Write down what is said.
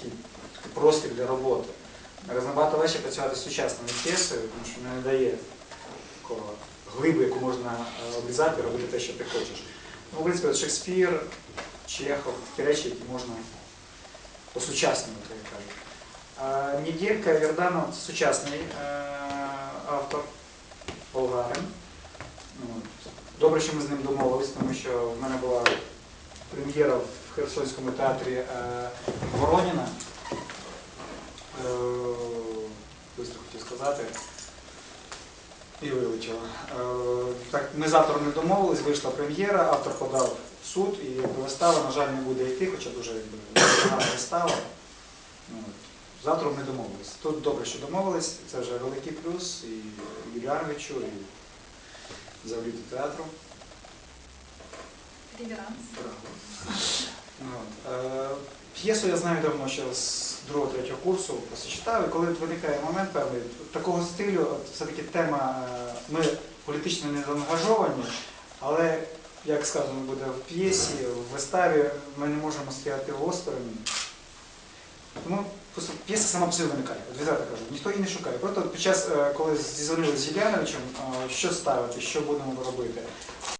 такий простір для роботи. Набагато легше працювати з сучасною п'єсою, тому що не дає такого глиби, яку можна е, обрізати, робити те, що ти хочеш. Ну, в принципі, Шекспір, Чехов, такі речі, які можна осучаснювати, як кажуть. А Нідєлька Вірданов це сучасний е, автор, болгарин. Ну, Добре, що ми з ним домовились, тому що в мене була прем'єра в Херсонському театрі е, Вороніна. Е, хотів сказати. І вилетіло. Е, Так, ми з автором не домовились, вийшла прем'єра, автор подав в суд, і якби вистава, на жаль, не буде йти, хоча дуже гарна вистава. Ну. З автором не домовились. Тут добре, що домовились, це вже великий плюс і Юліановичу, і завліту театру. Ну, е, П'єсу я знаю давно, ще з другого третього курсу читав, і коли виникає момент певний такого стилю, от все-таки тема, е, ми політично не заангажовані, але, як сказано буде в п'єсі, в виставі, ми не можемо стояти осторонь. Тому просто п'єса сама по собі виникає, от відверто кажу, ніхто її не шукає. Просто під час, е, коли зізвонили з Юліановичем, е, що ставити, що будемо робити,